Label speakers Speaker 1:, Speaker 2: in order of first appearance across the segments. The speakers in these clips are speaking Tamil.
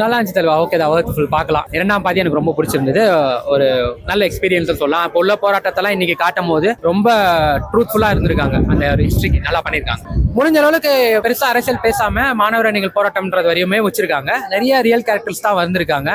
Speaker 1: நல்லா இருந்துச்சு தலைவா. ஓகே தான். ஒர்க் ஃபுல் பார்க்கலாம். இரண்டாம் பாதி எனக்கு ரொம்ப பிடிச்சிருந்தது. ஒரு நல்ல எக்ஸ்பீரியன்ஸ் சொல்லலாம். இப்போ உள்ள போராட்டத்தெல்லாம் இன்னைக்கு காட்டும் போது ரொம்ப ட்ரூத்ஃபுல்லாக இருந்திருக்காங்க. அந்த ஒரு ஹிஸ்டரிக்கு நல்லா பண்ணியிருக்காங்க. முடிஞ்ச அளவுக்கு பெருசா அரசியல் பேசாம மாணவர் அணிகள் போராட்டம்ன்றது வரையுமே வச்சிருக்காங்க. நிறைய ரியல் கேரக்டர்ஸ் தான் வந்திருக்காங்க.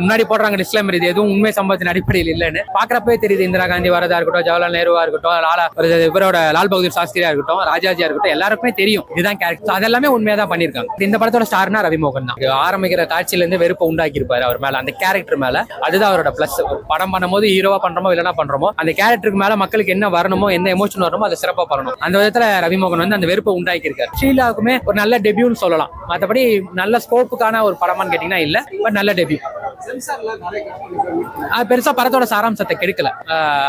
Speaker 1: முன்னாடி போடுறாங்க டிஸ்க்ளைமர் இது எதுவும் உண்மை சம்பவத்தின் அடிப்படையில் இல்லைன்னு. பாக்குறப்பவே தெரியுது இந்திரா காந்தி வரதா இருக்கட்டும் ஜவஹர்லால் நேருவா இருக்கட்டும் லாலா ஒரு இவரோட லால் பகதூர் சாஸ்திரியா இருக்கட்டும் ராஜாஜியா இருக்கட்டும் எல்லாருக்குமே தெரியும். இதுதான் கேரக்டர் அதெல்லாமே உண்மையா தான் பண்ணியிருக்காங்க. இந்த படத்தோட ஸ்டார்னா ரவிமோகன் தான். ஆரம்பிக்கிற காட்சியில இருந்து வெறுப்பை உண்டாக்கி இருப்பாரு அவர் மேல அந்த கேரக்டர் மேல. அதுதான் அவரோட பிளஸ் படம் பண்ணும்போது ஹீரோவா பண்றோமோ இல்லைனா பண்றோமோ அந்த கேரக்டருக்கு மேல மக்களுக்கு என்ன வரணுமோ என்ன எமோஷன் வரணுமோ அதை சிறப்பா பண்ணணும். அந்த விதத்துல ரவிமோகன் வந்து அந்த வெறுப்பு உண்டாக்கி இருக்காரு ஷீலாவுக்குமே ஒரு நல்ல டெபியூன்னு சொல்லலாம். மற்றபடி நல்ல ஸ்கோப்புக்கான ஒரு படமான்னு கேட்டீங்கன்னா இல்ல பட் நல்ல டெபியூ பெருசா படத்தோட சாராம்சத்தை கெடுக்கல.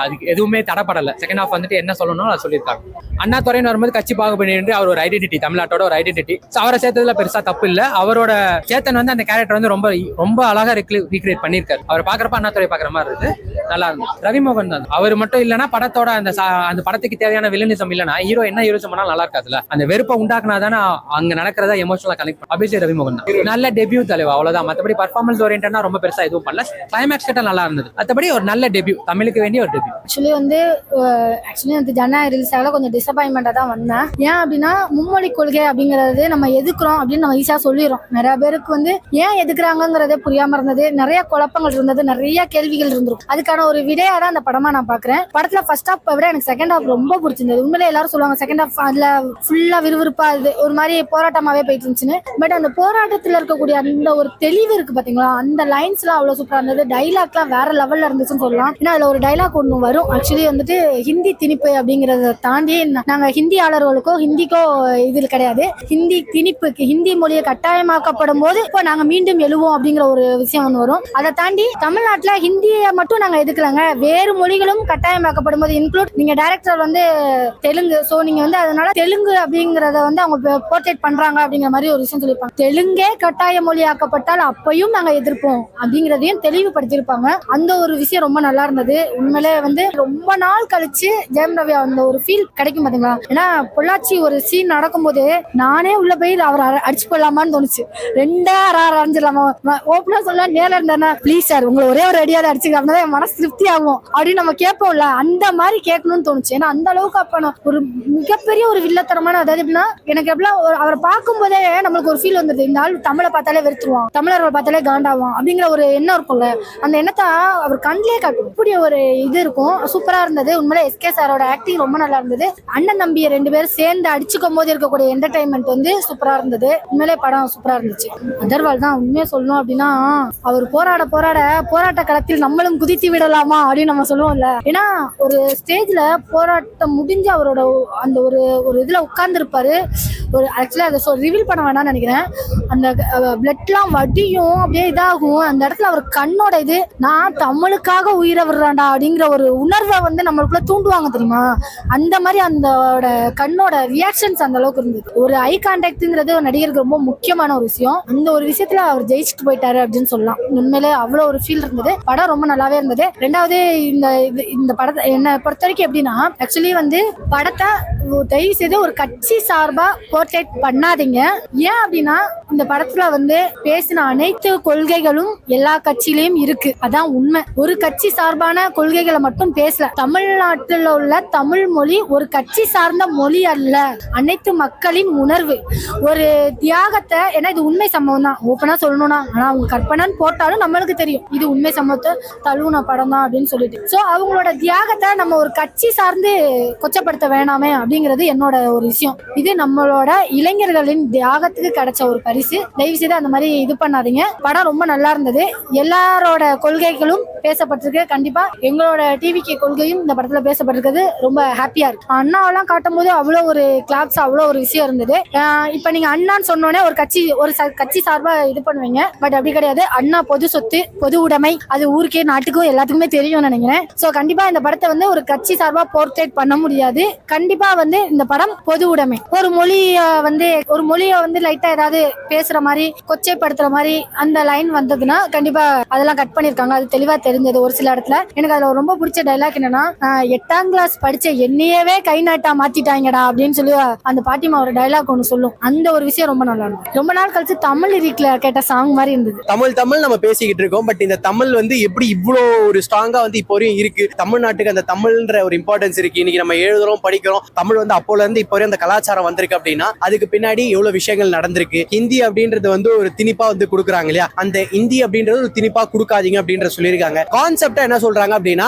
Speaker 1: அதுக்கு எதுவுமே தடப்படல. செகண்ட் ஹாஃப் வந்துட்டு என்ன சொல்லணும் அதை சொல்லியிருக்காங்க. அண்ணா துறைன்னு வரும்போது கட்சி பாகுபடி அவர் ஒரு ஐடென்டிட்டி தமிழ்நாட்டோட ஒரு ஐடென்டிட்டி அவரை சேர்த்ததுல பெருசா தப்பு இல்ல. அவரோட சேத்தன் வந்து அந்த கேரக்டர் வந்து ரொம்ப ரொம்ப அழகா ரீக்ரியேட் பண்ணியிருக்காரு. அவர் பாக்குறப்ப அண்ணா துறை பாக்குற மாதிரி இருக்கு நல்லா இருந்துச்சு ரவிமோகன் தான். அவர் மட்டும் இல்லைன்னா படத்தோட அந்த சா- அந்த படத்துக்கு தேவையான வில்லனிசம் இல்லைன்னா ஹீரோ என்ன ஹீரோசம் பண்ணாலும் நல்லா இருக்காதுல அந்த வெறுப்பை உண்டாக்குனா தானே அங்க நடக்கிறதா எமோஷனலா கனெக்ட் அபிஷேக் ரவிமோகன் தான். நல்ல டெபியூ தலைவா அவ்வளவுதான். மத்தபடி பர்ஃபார்மன்ஸ் ஓரியன்டா ரொம்ப பெருசா எதுவும் பண்ணல. கிளைமேக்ஸ் கிட்ட நல்லா இருந்தது. மத்தபடி ஒரு நல்ல டெபியூ தமிழுக்கு வேண்டிய ஒரு டெபியூ
Speaker 2: ஆக்சுவலி வந்து ஆக்சுவலி வந்து ஜனநாயக ரிலீஸ் ஆகல கொஞ்சம் டிசப்பாயின்மெண்ட்டாக தான் வந்தேன். ஏன் அப்படின்னா மும்மொழி கொள்கை அப்படிங்கிறது நம்ம எதுக்குறோம் அப்படின்னு நம்ம ஈஸியா சொல்லிடுறோம். நிறைய பேருக்கு வந்து ஏன் எதுக்குறாங்கங்கிறதே புரியாம இருந்தது. நிறைய குழப்பங்கள் இருந்தது. நிறைய கேள்விகள் இருந்திருக்கும். அதுக்கான ஒரு விடையா தான் அந்த படமா நான் பாக்குறேன். படத்துல ஃபர்ஸ்ட் ஹாஃப் விட எனக்கு செகண்ட் ஹாஃப் ரொம்ப பிடிச்சிருந்தது. உண்மையிலே எல்லாரும் சொல்லுவாங்க செகண்ட் ஹாஃப் அதுல ஃபுல்லா விறுவிறுப்பா இது ஒரு மாதிரி போராட்டமாவே போயிட்டு இருந்துச்சுன்னு. பட் அந்த போராட்டத்துல இருக்கக்கூடிய அந்த ஒரு தெளிவு இருக்கு பாத்தீங்களா? அந்த லைன்ஸ்லாம் அவ்வளவு சூப்பரா இருந்தது. டைலாக்லாம் வேற லெவல்ல இருந்துச்சுன்னு சொல்லலாம். ஏன்னா அதுல ஒரு டைலாக் ஒன்று வரும். ஆக்சுவலி வந்துட்டு ஹிந்தி திணிப்பு அப்படிங்கறத தாண்டி நாங்க ஹிந்தி ஆளர்களுக்கோ ஹிந்திக்கோ இது கிடையாது. ஹிந்தி திணிப்புக்கு ஹிந்தி மொழியை கட்டாயமாக்கப்படும் போது இப்போ நாங்க மீண்டும் எழுவோம் அப்படிங்கிற ஒரு விஷயம் ஒன்று வரும். அதை தாண்டி தமிழ்நாட்டுல ஹிந்தியை மட்டும் நாங்க எதுக்கலாங்க வேறு மொழிகளும் கட்டாயமாக்கப்படும் போது இன்க்ளூட் நீங்க டைரக்டர் வந்து தெலுங்கு ஸோ நீங்க வந்து அதனால தெலுங்கு அப்படிங்கறத வந்து அவங்க போர்ட்ரேட் பண்றாங்க அப்படிங்கிற மாதிரி ஒரு விஷயம் சொல்லியிருப்பாங்க. தெலுங்கே கட்டாய மொழியாக்கப்பட்டால் அப்பையும் நாங்க எதிர்ப்போம் அப்படிங்கறதையும் தெளிவுபடுத்தியிருப்பாங்க. அந்த ஒரு விஷயம் ரொம்ப நல்லா இருந்தது. உண்மையிலே வந்து ரொம்ப நாள் கழிச்சு ஜெயம் ரவி அந்த ஒரு ஃபீல் கிடைக்கும் பாத்தீங்களா? ஏன்னா பொள்ளாச்சி ஒரு சீன் நடக்கும்போது நானே உள்ள போய் அவர் அடிச்சு கொள்ளலாமான்னு தோணுச்சு. ரெண்டா அரை அரைஞ்சிடலாமா? ஓப்பனா சொல்ல நேரம் இருந்தா ப்ளீஸ் சார் உங்களை ஒரே ஒரு அடியாவது அடிச்சுக்கலாம் அப்படின்னா என் மனசு திருப்தி ஆகும் அப்படின்னு நம்ம கேட்போம்ல அந்த மாதிரி கேட்கணும்னு தோணுச்சு. ஏன்னா அந்த அளவுக்கு அப்ப நான் ஒரு மிகப்பெரிய ஒரு வில்லத்தனமான அதாவது எப்படின்னா எனக்கு எப்படிலாம் ஒரு அவரை பார்க்கும்போதே நம்மளுக்கு ஒரு ஃபீல் வந்துருது. இந்த ஆள் தமிழை பார்த்தாலே வெறுத்துருவான். தமிழர்களை பார்த்தாலே காண்டாவான் அப்படிங்கிற ஒரு எண்ணம் இருக்கும்ல. அந்த எண்ணத்தை அவர் கண்ணிலே காட்டும் இப்படி ஒரு இது இருக்கும். சூப்பரா இருந்தது. உண்மையிலே எஸ்கே சாரோட ஆக்டிங் ரொம்ப நல்லா இருந்தது. அண்ணன் தம்பியை ரெண்டு பேரும் சேர்ந்து அடிச்சுக்கும் போது இருக்கக்கூடிய என்டர்டைன்மெண்ட் வந்து சூப்பரா இருந்தது. உண்மையிலே படம் சூப்பரா இருந்துச்சு. அதர்வால் தான் உண்மையா சொல்லணும் அப்படின்னா அவர் போராட போராட போராட்ட களத்தில் நம்மளும் குதித்து போராடலாமா அப்படின்னு நம்ம சொல்லுவோம்ல. ஏன்னா ஒரு ஸ்டேஜ்ல போராட்டம் முடிஞ்சு அவரோட அந்த ஒரு ஒரு இதுல உட்கார்ந்துருப்பாரு. ஒரு ஆக்சுவலா அதை சொல் ரிவீல் பண்ண வேணாம்னு நினைக்கிறேன். அந்த பிளட்லாம் வடியும் அப்படியே இதாகும். அந்த இடத்துல அவர் கண்ணோட இது நான் தமிழுக்காக உயிரை விடுறான்டா அப்படிங்கிற ஒரு உணர்வை வந்து நம்மளுக்குள்ள தூண்டுவாங்க தெரியுமா? அந்த மாதிரி அந்த கண்ணோட ரியாக்ஷன்ஸ் அந்த அளவுக்கு இருந்தது. ஒரு ஐ கான்டாக்ட்ங்கிறது ஒரு நடிகருக்கு ரொம்ப முக்கியமான ஒரு விஷயம். அந்த ஒரு விஷயத்துல அவர் ஜெயிச்சுட்டு போயிட்டாரு அப்படின்னு சொல்லலாம். உண்மையிலே அவ்வளோ ஒரு ஃபீல் இருந்தது. படம் ரொம்ப நல்லாவே இருந்தது. ரெண்டாவது இந்த இது- இந்த படத்தை என்னை பொறுத்த வரைக்கும் எப்படின்னா ஆக்சுவலி வந்து படத்தை தயவு செய்து ஒரு கட்சி சார்பா போர்ட்ரேட் பண்ணாதீங்க. ஏன் அப்படின்னா இந்த படத்துல வந்து பேசின அனைத்து கொள்கைகளும் எல்லா கட்சியிலயும் இருக்கு. அதான் உண்மை. ஒரு கட்சி சார்பான கொள்கைகளை மட்டும் பேசல. தமிழ்நாட்டில் உள்ள தமிழ் மொழி ஒரு கட்சி சார்ந்த மொழி அல்ல. அனைத்து மக்களின் உணர்வு. ஒரு தியாகத்தை ஏன்னா இது உண்மை சம்பவம் தான் ஓப்பனா சொல்லணும்னா ஆனா அவங்க கற்பனைன்னு போட்டாலும் நம்மளுக்கு தெரியும். இது உண்மை சம்பவத்தை தழுவுன படம் தான் அப்படின்னு சொல்லிட்டு. சோ அவங்களோட தியாகத்தை நம்ம ஒரு கட்சி சார்ந்து கொச்சப்படுத்த வேணாமே அப்படிங்கிறது என்னோட ஒரு விஷயம். இது நம்மளோட இளைஞர்களின் தியாகத்துக்கு கிடைச்ச ஒரு பரிசு. தயவு செய்து அந்த மாதிரி இது பண்ணாதீங்க. படம் ரொம்ப நல்லா இருந்தது. எல்லாரோட கொள்கைகளும் பேசப்பட்டிருக்கு. கண்டிப்பா எங்களோட டிவிக்கு கொள்கையும் இந்த படத்துல பேசப்பட்டிருக்கிறது ரொம்ப ஹாப்பியா இருக்கு. அண்ணாவெல்லாம் காட்டும் போது அவ்வளோ ஒரு கிளாப்ஸ் அவ்வளோ ஒரு விஷயம் இருந்தது. இப்போ இப்ப நீங்க அண்ணான்னு சொன்னோடனே ஒரு கட்சி ஒரு ச- கட்சி சார்பா இது பண்ணுவீங்க. பட் அப்படி கிடையாது. அண்ணா பொது சொத்து பொது உடைமை. அது ஊருக்கே நாட்டுக்கும் எல்லாத்துக்குமே தெரியும் நினைக்கிறேன். சோ கண்டிப்பா இந்த படத்தை வந்து ஒரு கட்சி சார்பா போர்ட்ரேட் பண்ண முடியாது. கண்டிப்பா வந்து இந்த படம் பொது உடைமை. ஒரு மொழிய வந்து ஒரு மொழிய வந்து லைட்டா ஏதாவது பேசுற மாதிரி கொச்சைப்படுத்துற மாதிரி அந்த லைன் வந்ததுன்னா கண்டிப்பா அதெல்லாம் கட் பண்ணிருக்காங்க. அது தெளிவா தெரியும் இருந்தது ஒரு சில இடத்துல. எனக்கு அதுல ரொம்ப பிடிச்ச டைலாக் என்னன்னா எட்டாம் கிளாஸ் படிச்ச என்னையவே கை நாட்டா மாத்திட்டாங்கடா அப்படின்னு சொல்லி அந்த பாட்டிமா ஒரு டைலாக் ஒன்று சொல்லும். அந்த ஒரு விஷயம் ரொம்ப நல்லா இருக்கும் ரொம்ப நாள் கழிச்சு தமிழ் லிரிக்ல கேட்ட சாங் மாதிரி இருந்தது.
Speaker 3: தமிழ் தமிழ் நம்ம பேசிக்கிட்டு இருக்கோம். பட் இந்த தமிழ் வந்து எப்படி இவ்வளோ ஒரு ஸ்ட்ராங்கா வந்து இப்போ வரையும் இருக்கு? தமிழ்நாட்டுக்கு அந்த தமிழ்ன்ற ஒரு இம்பார்ட்டன்ஸ் இருக்கு. இன்னைக்கு நம்ம எழுதுறோம் படிக்கிறோம். தமிழ் வந்து அப்போல இருந்து இப்போ வரையும் அந்த கலாச்சாரம் வந்திருக்கு அப்படின்னா அதுக்கு பின்னாடி எவ்வளவு விஷயங்கள் நடந்திருக்கு? ஹிந்தி அப்படின்றது வந்து ஒரு திணிப்பா வந்து கொடுக்குறாங்க இல்லையா? அந்த ஹிந்தி அப்படின்றது ஒரு திணிப்பா கொடுக்காதீங்க அப்படின்ற சொல்லியிருக்காங்க. கான்செப்டா என்ன சொல்றாங்க அப்படின்னா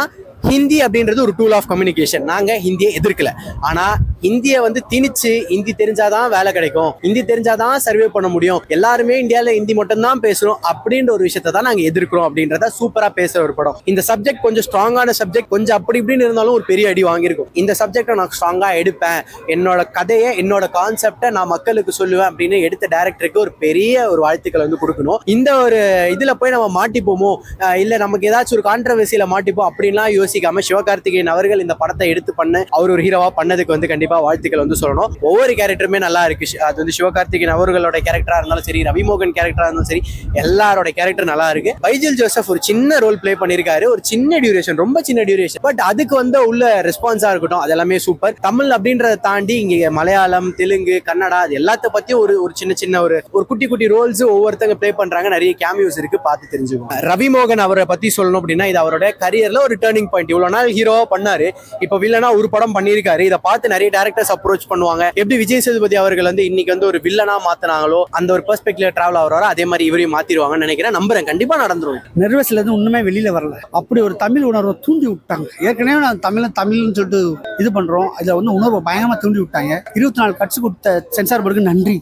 Speaker 3: ஹிந்தி அப்படின்றது ஒரு டூல் ஆஃப் கம்யூனிகேஷன் நாங்க ஹிந்தியை எதிர்க்கல. ஆனா இந்தியை வந்து திணிச்சு இந்தி தெரிஞ்சாதான் வேலை கிடைக்கும். இந்தி தெரிஞ்சாதான் சர்வே பண்ண முடியும். எல்லாருமே இந்தியாவில் ஹிந்தி மட்டும் தான் பேசுறோம் அப்படின்ற ஒரு விஷயத்தை தான் நாங்க எதிர்க்கிறோம் அப்படின்றத சூப்பரா பேசுற ஒரு படம். இந்த சப்ஜெக்ட் கொஞ்சம் ஸ்ட்ராங்கான சப்ஜெக்ட் கொஞ்சம் அப்படி இப்படின்னு இருந்தாலும் ஒரு பெரிய அடி வாங்கியிருக்கும். இந்த சப்ஜெக்டை நான் ஸ்ட்ராங்கா எடுப்பேன். என்னோட கதையை என்னோட கான்செப்டை நான் மக்களுக்கு சொல்லுவேன் அப்படின்னு எடுத்த டேரக்டருக்கு ஒரு பெரிய ஒரு வாழ்த்துக்களை வந்து கொடுக்கணும். இந்த ஒரு இதுல போய் நம்ம மாட்டிப்போமோ? அஹ் இல்ல நமக்கு ஏதாச்சும் ஒரு கான்ட்ரவர்சியில மாட்டிப்போம் அப்படின்லாம் யோசிக்காம சிவகார்த்திகேயன் அவர்கள் இந்த படத்தை எடுத்து பண்ண. அவர் ஒரு ஹீரோவா பண்ணதுக்கு வந்து கண்டிப்பா வாழ்த்துக்கள் வந்து சொல்லணும். ஒவ்வொரு கேரக்டருமே நல்லா இருக்கு. அது வந்து சிவகார்த்திகேயன் அவர்களோட கேரக்டரா இருந்தாலும் சரி ரவிமோகன் கேரக்டரா இருந்தாலும் சரி எல்லாரோட கேரக்டர் நல்லா இருக்கு. பைஜில் ஜோசப் ஒரு சின்ன ரோல் ப்ளே பண்ணிருக்காரு. ஒரு சின்ன டியூரேஷன் ரொம்ப சின்ன டியூரேஷன் பட் அதுக்கு வந்து உள்ள ரெஸ்பான்ஸா இருக்கட்டும் அது எல்லாமே சூப்பர் தமிழ் அப்படின்றத தாண்டி இங்க மலையாளம் தெலுங்கு கன்னடா அது எல்லாத்த பத்தியும் ஒரு ஒரு சின்ன சின்ன ஒரு ஒரு குட்டி குட்டி ரோல்ஸ் ஒவ்வொருத்தங்க ப்ளே பண்றாங்க. நிறைய கேமியோஸ் இருக்கு பார்த்து தெரிஞ்சுக்கோங்க. ரவிமோகன் அவரை பத்தி சொல்லணும் அப்படின்னா இது அவரோட கரியர்ல ஒரு டேர்னிங் பாயிண்ட் இவ்வளவு நாள் ஹீரோவா பண்ணாரு. இப்போ வில்லனா ஒரு படம் பண்ணியிருக்காரு இதை பார்த்து நிறைய கேரக்டர்ஸ் அப்ரோச் பண்ணுவாங்க. எப்படி விஜய் சேதுபதி அவர்கள் வந்து இன்னைக்கு வந்து ஒரு வில்லனா மாத்தினாங்களோ அந்த ஒரு பெர்ஸ்பெக்டிவ்ல டிராவல் ஆகிறாரோ அதே மாதிரி இவரையும் மாத்திடுவாங்கன்னு நினைக்கிறேன். நம்புறேன். கண்டிப்பா நடந்துரும்.
Speaker 4: நெர்வஸ்ல இருந்து ஒண்ணுமே வெளியில வரல. அப்படி ஒரு தமிழ் உணர்வை தூண்டி விட்டாங்க. ஏற்கனவே நான் தமிழ் தமிழ்னு சொல்லிட்டு இது பண்றோம். அதுல வந்து உணர்வை பயங்கரமா தூண்டி விட்டாங்க. இருபத்தி நாலு கட்சி கொடுத்த சென்சார் போர்டுக்கு நன்றி.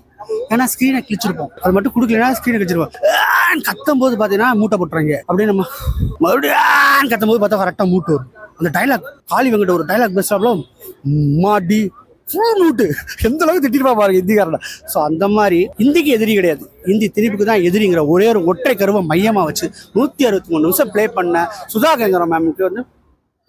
Speaker 4: ஏன்னா ஸ்க்ரீனை கிழிச்சிருப்போம். அது மட்டும் கொடுக்கலன்னா ஸ்க்ரீனை கிழிச்சிருப்போம் கத்தும் போது பார்த்தீங்கன்னா மூட்டை போட்டுறாங்க. அப்படியே நம்ம மறுபடியும் கத்தும் போது பார்த்தா கரெக்டாக மூட்டு வரும். அந்த டைலாக் காளி வெங்கட ஒரு டைலாக் பேசுறாப்ல மாடி ஃபுல் எந்த அளவுக்கு திட்டிருப்பா பாருங்க இந்திக்காரன. ஸோ அந்த மாதிரி இந்திக்கு எதிரி கிடையாது. இந்தி திணிப்புக்கு தான் எதிரிங்கிற ஒரே ஒரு ஒற்றை கருவை மையமாக வச்சு நூற்றி அறுபத்தி மூணு நிமிஷம் ப்ளே பண்ண சுதா கங்கரா மேமுக்கு வந்து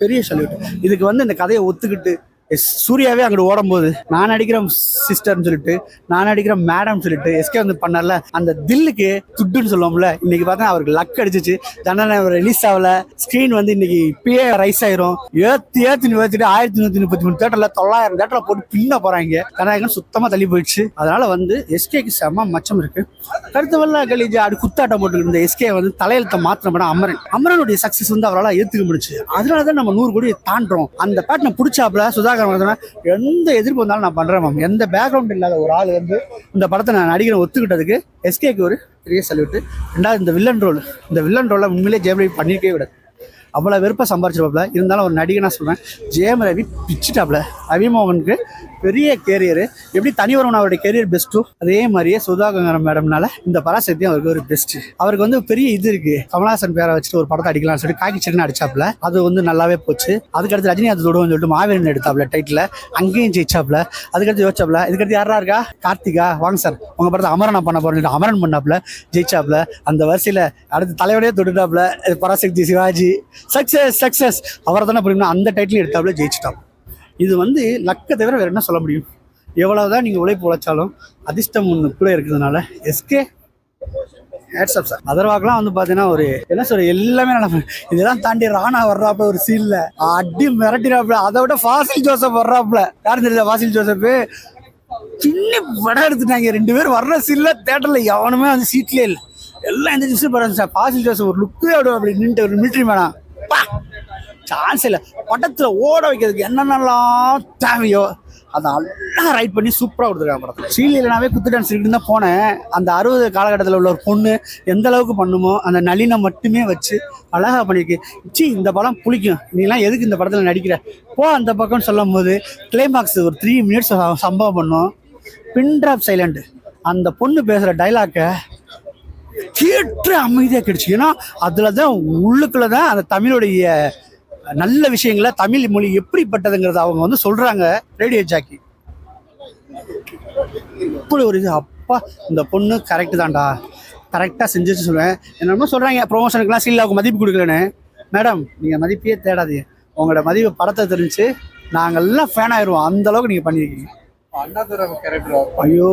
Speaker 4: பெரிய சல்யூட் இதுக்கு வந்து இந்த கதையை ஒத்துக்கிட்டு சூர்யாவே அங்கிட்டு ஓடும்போது நான் அடிக்கிறேன் சிஸ்டர்னு சொல்லிட்டு நான் நடிக்கிறேன் மேடம்னு சொல்லிட்டு எஸ்கே வந்து பண்ணல அந்த தில்லுக்கு துட்டுன்னு சொல்லுவோம்ல இன்னைக்கு பார்த்தா அவருக்கு லக் அடிச்சிச்சு. ஜனநாயகம் ரிலீஸ் ஆகல. ஸ்க்ரீன் வந்து இன்னைக்கு இப்பயே ரைஸ் ஆயிரும். ஏத்தி ஏத்தி ஏத்திட்டு ஆயிரத்தி நூத்தி முப்பத்தி மூணு தேட்டர்ல தொள்ளாயிரம் தேட்டர்ல போட்டு பின்ன போறாங்க. ஜனநாயகம் சுத்தமா தள்ளி போயிடுச்சு. அதனால வந்து எஸ்கேக்கு செம மச்சம் இருக்கு. கருத்து வல்லா கலீஜ் அடி குத்தாட்டம் போட்டு இருந்த எஸ்கே வந்து தலையெழுத்த மாத்திரம் படம் அமரன். அமரனுடைய சக்சஸ் வந்து அவரால் ஏத்துக்க முடிச்சு அதனால தான் நம்ம நூறு கோடி தாண்டுறோம். அந்த பேட்டனை சுதா சுதாகர் சொன்னால் எந்த எதிர்ப்பு வந்தாலும் நான் பண்ணுறேன் மேம் எந்த பேக்ரவுண்ட் இல்லாத ஒரு ஆள் வந்து இந்த படத்தை நான் நடிக்கிறேன் ஒத்துக்கிட்டதுக்கு எஸ்கேக்கு ஒரு பெரிய சல்யூட்டு ரெண்டாவது இந்த வில்லன் ரோல் இந்த வில்லன் ரோலை உண்மையிலே ரவி பண்ணியிருக்கே விடாது அவ்வளோ வெறுப்பாக சம்பாரிச்சிருப்பாப்ல. இருந்தாலும் ஒரு நடிகனா சொல்கிறேன் ஜெயம் ரவி பிச்சுட்டாப்ல. ரவிமோகனுக்கு பெரிய கேரியர் எப்படி தனி ஒருவன் அவருடைய கேரியர் பெஸ்ட்டோ அதே மாதிரியே சுதா கங்கரம் மேடம்னால இந்த பராசக்தியும் அவருக்கு ஒரு பெஸ்ட் அவருக்கு வந்து பெரிய இது இருக்கு. கமலஹாசன் பேரை வச்சுட்டு ஒரு படத்தை அடிக்கலாம்னு சொல்லிட்டு காக்கி சிக்கன் அடிச்சாப்ல. அது வந்து நல்லாவே போச்சு. அதுக்கடுத்து ரஜினி அது தொடுவோம்னு சொல்லிட்டு மாவீரன் எடுத்தாப்ல டைட்டில் அங்கேயும் ஜெயிச்சாப்ல. அதுக்கடுத்து யோசிச்சாப்ல இதுக்கடுத்து யாரா இருக்கா? கார்த்திகா வாங்க சார் உங்க படத்தை அமரனா பண்ண போறேன் அமரன் பண்ணாப்ல ஜெயிச்சாப்ல. அந்த வரிசையில் அடுத்து தலைவனே தொட்டுட்டாப்ல பராசக்தி சிவாஜி. சக்சஸ் சக்சஸ் அவரை தானே புரியும்னா அந்த டைட்டில் எடுத்தாப்ல ஜெயிச்சிட்டாப்ல இது வந்து லக்க தவிர வேறு என்ன சொல்ல முடியும்? எவ்வளோதான் நீங்கள் உழைப்பு உழைச்சாலும் அதிர்ஷ்டம் ஒன்று கூட இருக்கிறதுனால எஸ்கே ஹேட்ஸ்அப் சார் அதர்வாக்கெலாம் வந்து பார்த்தீங்கன்னா ஒரு என்ன சொல்ற எல்லாமே நல்லா இதெல்லாம் தாண்டி ராணா வர்றாப்புல ஒரு சீன்ல அடி மிரட்டிறாப்புல அதை விட ஃபாசில் ஜோசப் வர்றாப்புல. யாரும் தெரியல ஃபாசில் ஜோசப் சின்ன படம் எடுத்துட்டாங்க. ரெண்டு பேரும் வர்ற சீன்ல தேட்டரில் எவனுமே வந்து சீட்லேயே இல்லை. எல்லாம் எந்த நிமிஷம் படம் சார் ஃபாசில் ஜோசப் ஒரு லுக்கே அப்படி அப்படி நின்று ஒரு மிலிட்ரி மேனா சான்ஸ் இல்லை. படத்தில் ஓட வைக்கிறதுக்கு என்னென்னலாம் தேவையோ அதை நல்லா ரைட் பண்ணி சூப்பராக கொடுத்துருக்காங்க படத்தில். ஸ்ரீலீலனாவே குத்து டான்ஸ் இருக்கு தான் போனேன். அந்த அறுபது காலகட்டத்தில் உள்ள ஒரு பொண்ணு எந்த அளவுக்கு பண்ணுமோ அந்த நளினை மட்டுமே வச்சு அழகா பண்ணியிருக்கு சி இந்த படம் பிடிக்கும் நீலாம் எதுக்கு இந்த படத்தில் நடிக்கிற? போ அந்த பக்கம்னு சொல்லும் போது கிளைமாக்ஸ் ஒரு த்ரீ மினிட்ஸ் சம்பவம் பண்ணோம். பின்ட்ராப் சைலண்ட் அந்த பொண்ணு பேசுகிற டைலாக்கை கேட்டு அமைதியாக கிடைச்சு. ஏன்னா அதில் தான் உள்ளுக்குள்ள தான் அந்த தமிழுடைய நல்ல விஷயங்களை தமிழ் மொழி எப்படிப்பட்டதுங்கிறத அவங்க வந்து சொல்கிறாங்க ரேடியோ ஜாக்கி. இப்படி ஒரு இது அப்பா இந்த பொண்ணு கரெக்டு தான்டா. கரெக்டாக செஞ்சுட்டு சொல்லுவேன். என்னமோ சொல்கிறாங்க ப்ரொமோஷனுக்குலாம் சீலாவுக்கு மதிப்பு கொடுக்கலன்னு. மேடம் நீங்கள் மதிப்பே தேடாதீங்க. உங்களோட மதிப்பு படத்தை தெரிஞ்சு நாங்கள்லாம் ஃபேன் ஆயிடுவோம் அந்த அளவுக்கு நீங்கள் பண்ணியிருக்கீங்க ஐயோ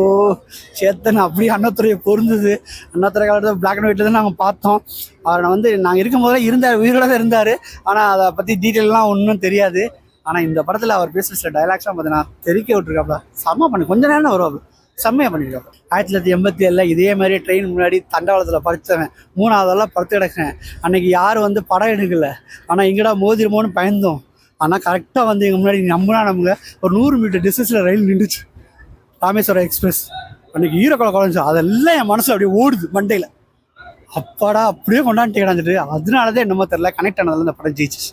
Speaker 4: சேத்தன் அப்படியே அண்ணாத்துறையை பொருந்தது. அண்ணாத்துறை காலத்தில் பிளாக் அண்ட் ஒயிட்ல தான் நாங்கள் பார்த்தோம். அவரை வந்து நாங்கள் இருக்கும் போதே இருந்தார் உயிரோட தான் இருந்தார். ஆனால் அதை பற்றி டீட்டெயிலெலாம் ஒன்றும் தெரியாது. ஆனால் இந்த படத்தில் அவர் பேசுகிற சில டைலாக்ஸ்லாம் பார்த்தீங்கன்னா தெரிக்க விட்டுருக்காப்ல. செம்ம பண்ணி. கொஞ்ச நேரம் வருவாப்ல. செம்மையாக பண்ணியிருக்காப்ல. ஆயிரத்தி தொள்ளாயிரத்தி எண்பத்தி ஏழில் இதே மாதிரி ட்ரெயின் முன்னாடி தண்டவாளத்தில் படித்தவன். மூணாவதெல்லாம் படுத்து கிடக்கிறேன். அன்னைக்கு யாரும் வந்து படம் எடுக்கல. ஆனால் இங்கடா மோதிருமோன்னு பயந்தோம். ஆனால் கரெக்டாக வந்து எங்கள் முன்னாடி நம்பினா நமக்கு ஒரு நூறு மீட்டர் டிஸ்டன்ஸில் ரயில் நின்றுச்சு. ராமேஸ்வரம் எக்ஸ்பிரஸ் அன்றைக்கி ஈரக்குளம் குழஞ்சு அதெல்லாம் என் மனசில் அப்படியே ஓடுது மண்டையில். அப்பாடா அப்படியே கொண்டாண்டு கிடந்துட்டு அதனால தான் என்னமோ தெரியல கனெக்ட் ஆனதில் இந்த படம் ஜெயிச்சிச்சு.